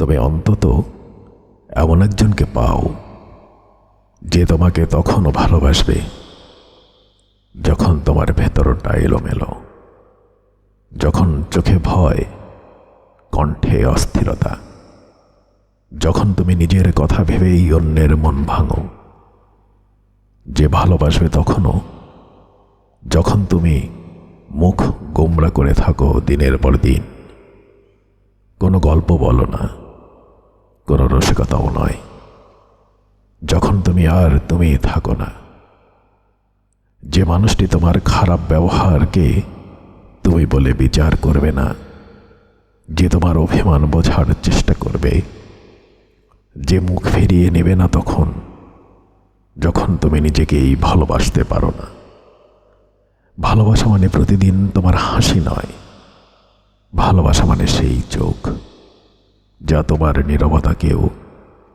তবে অন্তত এমন একজনকে পাও যে তোমাকে তখনও ভালোবাসবে যখন তোমার ভেতরটা এলোমেলো, যখন চোখে ভয়, কণ্ঠে অস্থিরতা, যখন তুমি নিজের কথা ভেবেই অন্যের মন ভাঙো। যে ভালোবাসবে তখনও যখন তুমি মুখ গোমরা করে থাকো দিনের পর দিন। কোনো গল্প বলো না। কোনো রসিকতাও নয়। যখন তুমি আর তুমি থাকো না, যে মানুষটি তোমার খারাপ ব্যবহারকে তুমি বলে বিচার করবে না, যে তোমার অভিমান বোঝার চেষ্টা করবে, যে মুখ ফিরিয়ে নেবে না তখন, যখন তুমি নিজেকেই ভালোবাসতে পারো না। ভালোবাসা মানে প্রতিদিন তোমার হাসি নয়, ভালোবাসা মানে সেই চোখ। যা তোমার নীরবতাকেও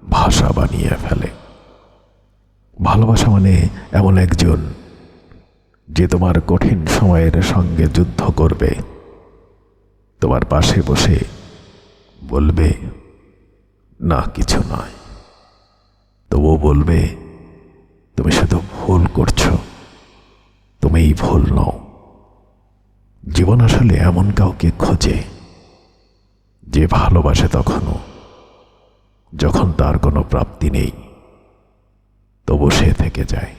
ভাষা বানিয়ে ফেলে। ভালোবাসা মানে এমন একজন যে তোমার কঠিন সময়ের সঙ্গে যুদ্ধ করবে। তোমার পাশে বসে বলবে, না, কিছু নয়। তবুও বলবে, তুমি শুধু ভুল করছ। তুমিই ভুল নও। জীবন আসলে এমন কাউকে খোঁজে যে ভালোবাসে তখনও যখন তার কোনো প্রাপ্তি নেই তবু সে থেকে যায়।